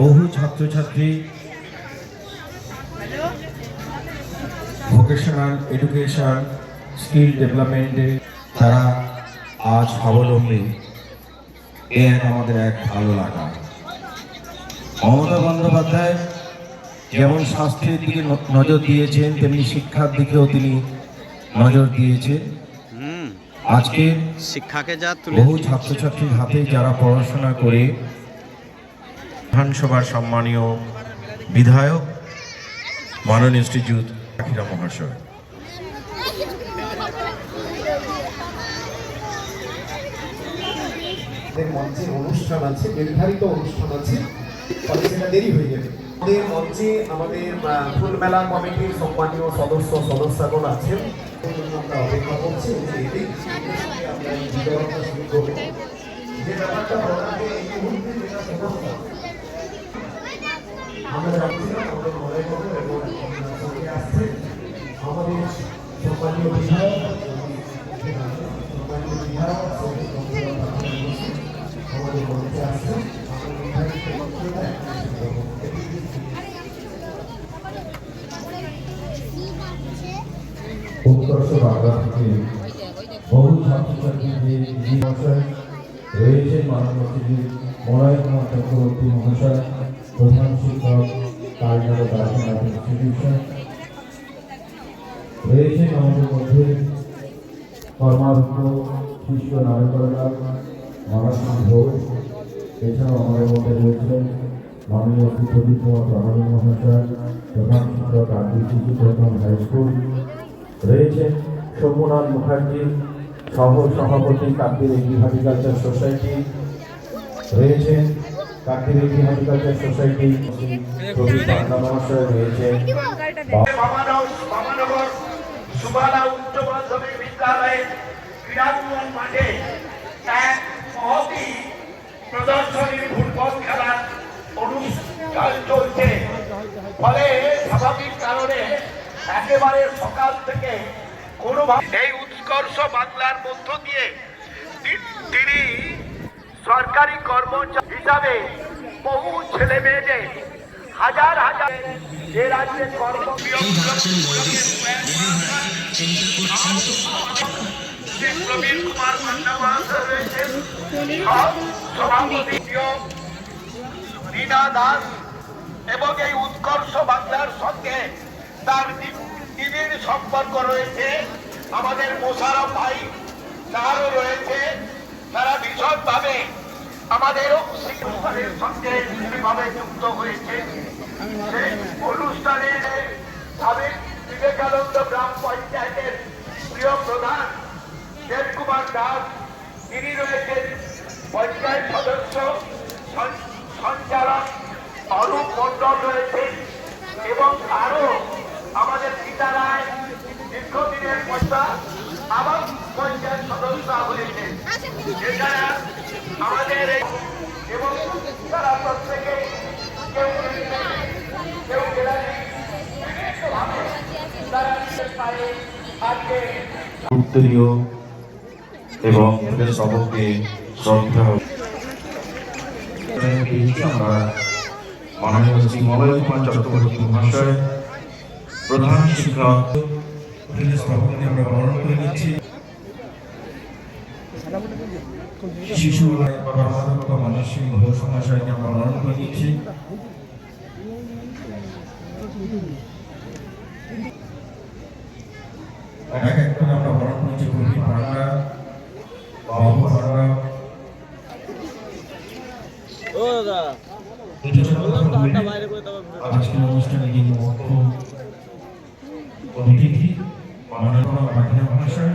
বহু ছাত্রছাত্রী vocational education skill ডেভেলপমেন্টে তারা আজ স্বাবলম্বী এ এক আমাদের এক ভালো লাগা। মমতা বন্দ্যোপাধ্যায় যেমন স্বাস্থ্যের দিকে নজর দিয়েছেন তেমনি শিক্ষার দিকেও তিনি নজর দিয়েছেন। আজকে শিক্ষাকে যা বহু ছাত্রছাত্রীর হাতে যারা পড়াশোনা করে বিধানসভার সম্মানীয় বিধায়ক মানন ইনস্টিটিউট আখিরা মহাশয়। মঞ্চে অনুষ্ঠান আছে, নির্ধারিত অনুষ্ঠান আছে, ফলে সেটা দেরি হয়ে যাবে। আমাদের মঞ্চে আমাদের ফুলমেলা কমিটির সম্মানীয় সদস্য, সদস্যগণ আছেন। আমরা অপেক্ষা করছি যে ব্যাপারটা এই মুহূর্তে যেটা সমস্যা আমরা যাচ্ছিলাম আমাদের মনে করব এবং আসছেন আমাদের সম্মানীয় বহু ছাত্রছাত্রীদের মহাশয় রয়েছেন মাননীয় মলয় কুমার চক্রবর্তী মহাশয় প্রধান শিক্ষক কালনাড়া দার্শনাথ ইনস্টিটিউশন রয়েছেন আমাদের মধ্যে। কর্মাধ্যক্ষ, শিষ্য নারকলাল মানসিক ঘোষ এছাড়াও আমাদের মধ্যে রয়েছেন মাননীয় শ্রী প্রদীপ কুমার প্রামাণিক মহাশয়, প্রধান শিক্ষক শিশু প্রথম হাই স্কুল। রয়েছেন শম্ভুনাথ মুখার্জি সহ সভাপতি কাকদিরেগি হর্টিকালচার সোসাইটি। রয়েছেন কাকদিরেগি হর্টিকালচার সোসাইটি প্রদীপ পান্ডা মহাশয় বাবানগর বাবানগর সুবালা উচ্চ মাধ্যমিক বিদ্যালয়ের ক্রীড়াঙ্গন মাঠে এক মহতি প্রদর্শনী ফুটবল খেলার অনুষ্ঠান চলছে। ফলে স্বাভাবিক কারণে একেবারে সকাল থেকে কোনোভাবে এই উৎকর্ষ বাংলার মধ্য দিয়ে তিনি সরকারি কর্মচারী হিসাবে বহু ছেলে মেয়েদের হাজার হাজার যে রাজ্যে কর্ম প্রবীণ কুমার রয়েছেন সভাপতি রীনা দাস এবং এই উৎকর্ষ বাংলার সঙ্গে তার নিবিড় সম্পর্ক রয়েছে। আমাদের মোশারফ ভাই তারও রয়েছে। তারা ভীষণভাবে আমাদের সঙ্গে বিশেষভাবে যুক্ত হয়েছে। সেই অনুষ্ঠানে বিবেকানন্দ গ্রাম পঞ্চায়েতের প্রিয় প্রধান দেব কুমার দাস, তিনি রয়েছেন পঞ্চায়েত সদস্য সঞ্চালক অরূপ মন্ডল রয়েছেন এবং আরও আমাদের সীতা রায় দীর্ঘদিনের পয়সা আবার পঞ্চায়েত সদস্য হয়েছেন। এছাড়া আমাদের এবং তারা প্রত্যেকে কেউ কেউ উত্তরীয় এবং সবককে শ্রদ্ধা প্রধান শিক্ষক আমরা বরণ করে নিচ্ছি। শিশু সিং ঘোষ মহাশয়কে আমরা বরণ করে নিচ্ছি। এক এক করে আমরা বরণ করছি প্রবীণ ভান্ডা বাবু দাদা আজকের যিনি অতিথি মাননীয় মহাশয়।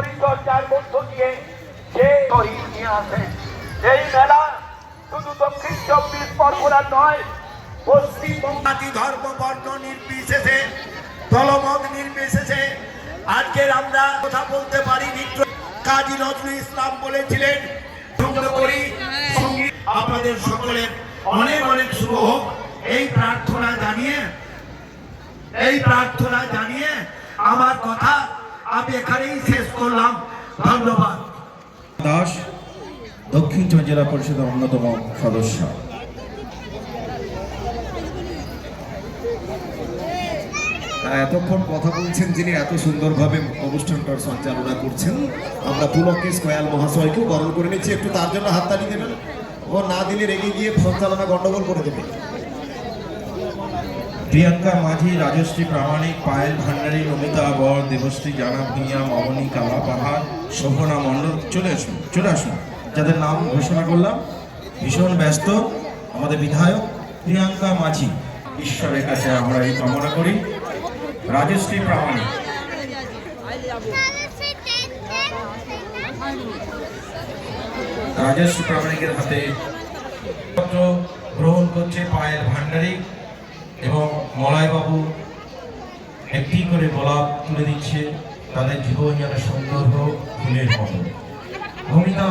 পরিচর্যার মধ্য দিয়ে যে শহীদ নিয়ে আসে এই মেলা শুধু দক্ষিণ চব্বিশ পরগনার নয় পশ্চিমবঙ্গাতি ধর্ম, বর্ণ নির্বিশেষে, দলমত নির্বিশেষে। আজকের আমরা কথা বলতে পারি নিত্য কাজী নজরুল ইসলাম বলেছিলেন আপনাদের সকলের। অনেক অনেক শুভ হোক। এই প্রার্থনা জানিয়ে, এই প্রার্থনা জানিয়ে আমার কথা আমি এখানেই শেষ করলাম। ধন্যবাদ। দাস দক্ষিণ চব্বিশ জেলা পরিষদের অন্যতম সদস্য। এতক্ষণ কথা বলছেন যিনি এত সুন্দরভাবে অনুষ্ঠানটার সঞ্চালনা করছেন। আমরা পুলকেশ কয়াল মহাশয়কেও বরণ করে নিচ্ছি। একটু তার জন্য হাততালি দেবেন। ও না দিলে রেগে গিয়ে সঞ্চালনা গন্ডগোল করে দেবে। প্রিয়াঙ্কা মাঝি, রাজশ্রী প্রামাণিক, পায়েল ভান্ডারী, নমিতা বর, দেবশ্রী, জানা ভূঁইয়া, মামনি, কালা পাহাড়, শোভনা মণ্ডল। চলে আসুন চলে আসুন। যাদের নাম ঘোষণা করলাম, ভীষণ ব্যস্ত, আমাদের বিধায়ক প্রিয়াঙ্কা মাঝি। ঈশ্বরের কাছে আমরা এই কামনা করি। রাজশ্রী প্রামাণিক। রাজশ্রী প্রামাণিকের হাতে পত্র গ্রহণ করছে পায়েল ভান্ডারী। এবং মলয়বাবু একটি করে গোলাপ তুলে দিচ্ছে, তাদের জীবন যেন সুন্দর হোক, ফুলের মতো। ভূমিকা